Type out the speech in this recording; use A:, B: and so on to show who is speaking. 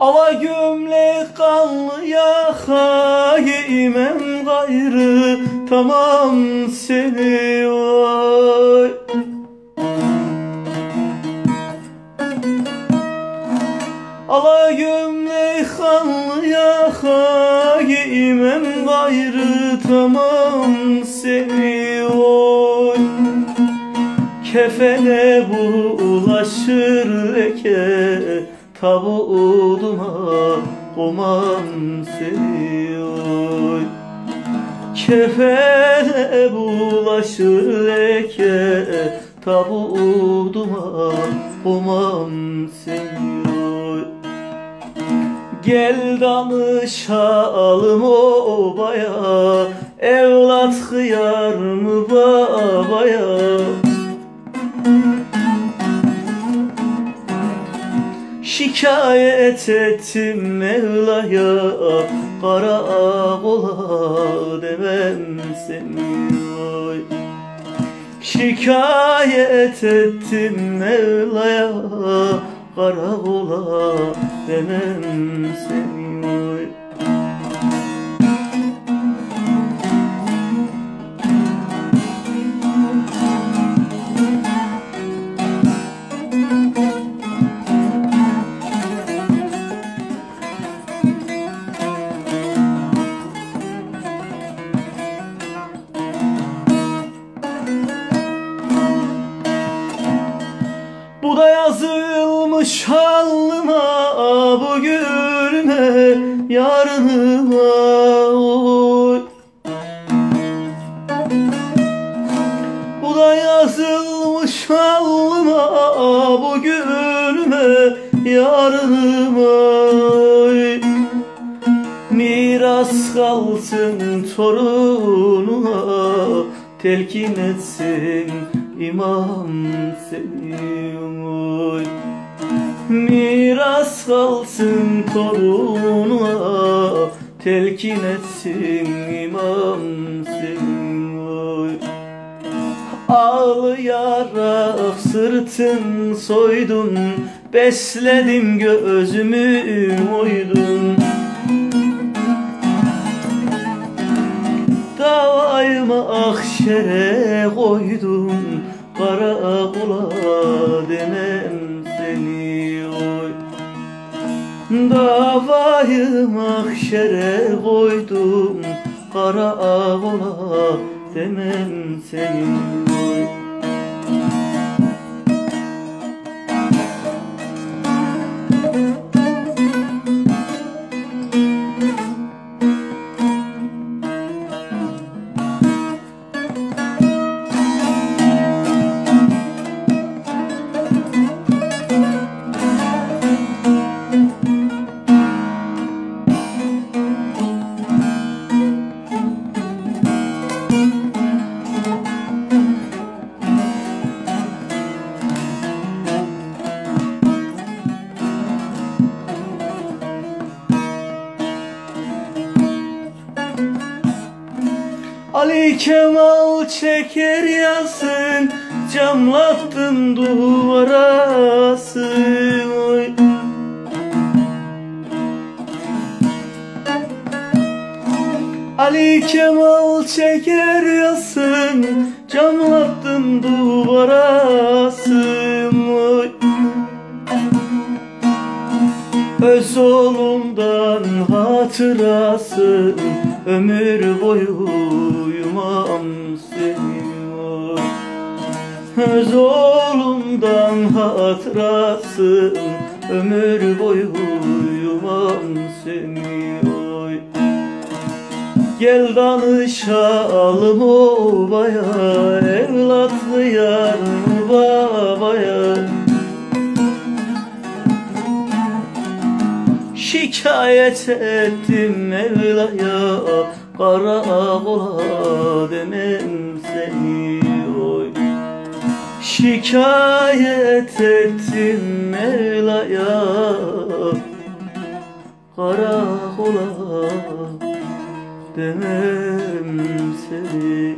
A: Ava gömlek kanlı yaka giymem gayrı tamam seni oy Ala gömlek kanlı yaka giymem gayrı tamam seni Kefene bulaşır leke. Tabuğuma komam seni oy Kefene bulaşır leke. Tabuğuma komam seni oy Gel danışalım obaya Evlat hıyar mı babaya Şikayet ettim Mevla'ya Kara ola demem seni oy Şikayet ettim Mevla'ya Karakola demem seni oy yazılmış alnıma bugünüme yarınıma oy. Bu da yazılmış alnıma bugünüme yarınıma oy. Miras kalsın torununa Telkin etsin imam seni oy Miras kalsın torununa Telkin etsin imam seni oy Ağlayarak sırtın soydum Besledim gözümü oydum Davayımı ahşere koydum. Karakola demem seni oy Ali Kemal çeker yazsın Camlattım duvarası oy. Ali Kemal çeker yazsın Camlattım duvarası oy. Öz oğlumdan hatırası Ömür boyu uyumam seni oy. Öz oğlumdan hatırası Ömür boyu uyumam seni oy Gel danışalım obaya Evlatlı yar Şikayet ettim Mevla'ya. Karakola demem seni oy. Şikayet ettim Mevla'ya. Karakola demem seni